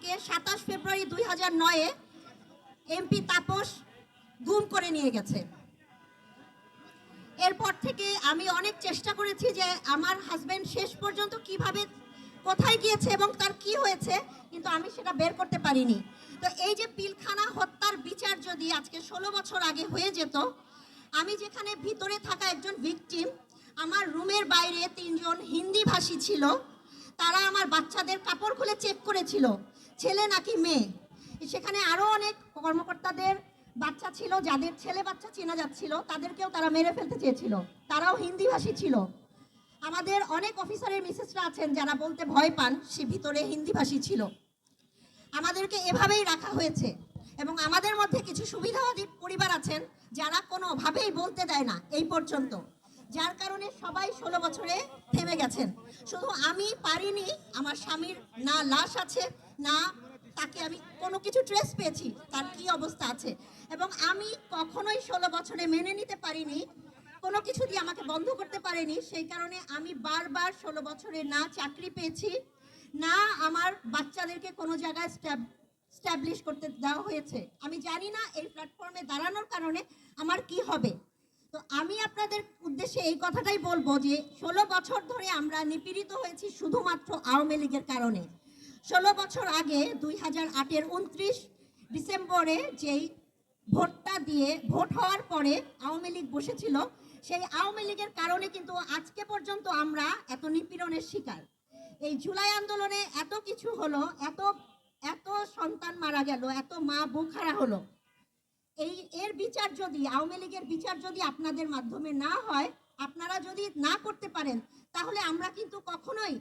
আমাদেরকে সাতাশ ফেব্রুয়ারি দুই হাজার নয়ে এমপি তাপস গুম করে নিয়ে গেছে। এরপর থেকে আমি অনেক চেষ্টা করেছি যে আমার হাজব্যান্ড শেষ পর্যন্ত কীভাবে কোথায় গিয়েছে এবং তার কি হয়েছে, কিন্তু আমি সেটা বের করতে পারিনি। তো এই যে পিলখানা হত্যার বিচার যদি আজকে ষোলো বছর আগে হয়ে যেত, আমি যেখানে ভিতরে থাকা একজন ভিকটিম, আমার রুমের বাইরে তিনজন হিন্দিভাষী ছিল আমার বাচ্চাদের কাপড় খুলে চেক করেছিল। ছেলে নাকি মেয়ে? সেখানে আরও অনেক কর্মকর্তাদের বাচ্চা ছিল, যাদের ছেলে বাচ্চা চেনা যাচ্ছিল, তাদেরকেও তারা মেরে ফেলতে চেয়েছিল। তারাও হিন্দি ভাষী ছিল। আমাদের অনেক অফিসারের মিসেসরা আছেন যারা বলতে ভয় পান, সে ভিতরে হিন্দি ভাষী ছিল। আমাদেরকে এভাবেই রাখা হয়েছে এবং আমাদের মধ্যে কিছু সুবিধাবাদী পরিবার আছেন যারা কোনোভাবেই বলতে দেয় না, এই পর্যন্ত। যার কারণে সবাই ষোলো বছরে থেমে গেছেন। শুধু আমি পারিনি, আমার স্বামীর না লাশ আছে, না তাকে আমি কোনো কিছু ট্রেস পেয়েছি, তার কি অবস্থা আছে। এবং আমি কখনোই ষোলো বছরে মেনে নিতে পারিনি, কোনো কিছু দিয়ে আমাকে বন্ধ করতে পারেনি। সেই কারণে আমি বারবার ষোলো বছরে না চাকরি পেয়েছি, না আমার বাচ্চাদেরকে কোনো জায়গায় স্ট্যাবলিশ করতে দেওয়া হয়েছে। আমি জানি না এই প্ল্যাটফর্মে দাঁড়ানোর কারণে আমার কি হবে। তো আমি আপনাদের উদ্দেশ্যে এই কথাটাই বলব যে ষোলো বছর ধরে আমরা নিপীড়িত হয়েছি শুধুমাত্র আওয়ামী লীগের কারণে। ষোলো বছর আগে দুই হাজার আটের উনত্রিশ ডিসেম্বরে যেই ভোটটা দিয়ে ভোট হওয়ার পরে আওয়ামী লীগ বসেছিল, সেই আওয়ামী লীগের কারণে কিন্তু আজকে পর্যন্ত আমরা এত নিপীড়নের শিকার। এই জুলাই আন্দোলনে এত কিছু হলো, এত এত সন্তান মারা গেল, এত মা বুখারা হলো। এই, এর বিচার যদি, আওয়ামী লীগের বিচার যদি আপনাদের মাধ্যমে না হয়, আপনারা যদি না করতে পারেন, তাহলে আমরা কিন্তু কখনোই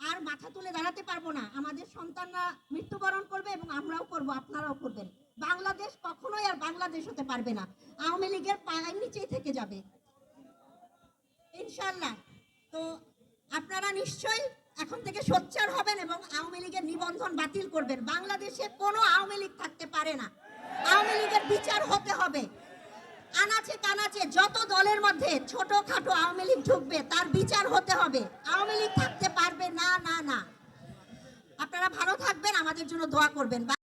আর মাথা তুলে দাঁড়াতে পারব না। আমাদের সন্তানরা মৃত্যুবরণ করবে এবং আমরাও করব, আপনারাও করবেন। বাংলাদেশ কখনোই আর বাংলাদেশ হতে পারবে না। আওয়ামী লীগের পায়ের নিচেই থেকে যাবে। ইনশাল্লাহ তো আপনারা নিশ্চয়ই এখন থেকে সোচ্চার হবেন এবং আওয়ামী লীগের নিবন্ধন বাতিল করবেন। বাংলাদেশে কোনো আওয়ামী লীগ থাকতে পারে না। আওয়ামী লীগের বিচার হতে হবে। আনাচে কানাচে যত দলের মধ্যে ছোট খাটো আওয়ামী লীগ ঢুকবে, তার বিচার হতে হবে। আওয়ামী লীগ থাকতে পারবে না না না। আপনারা ভালো থাকবেন, আমাদের জন্য দোয়া করবেন।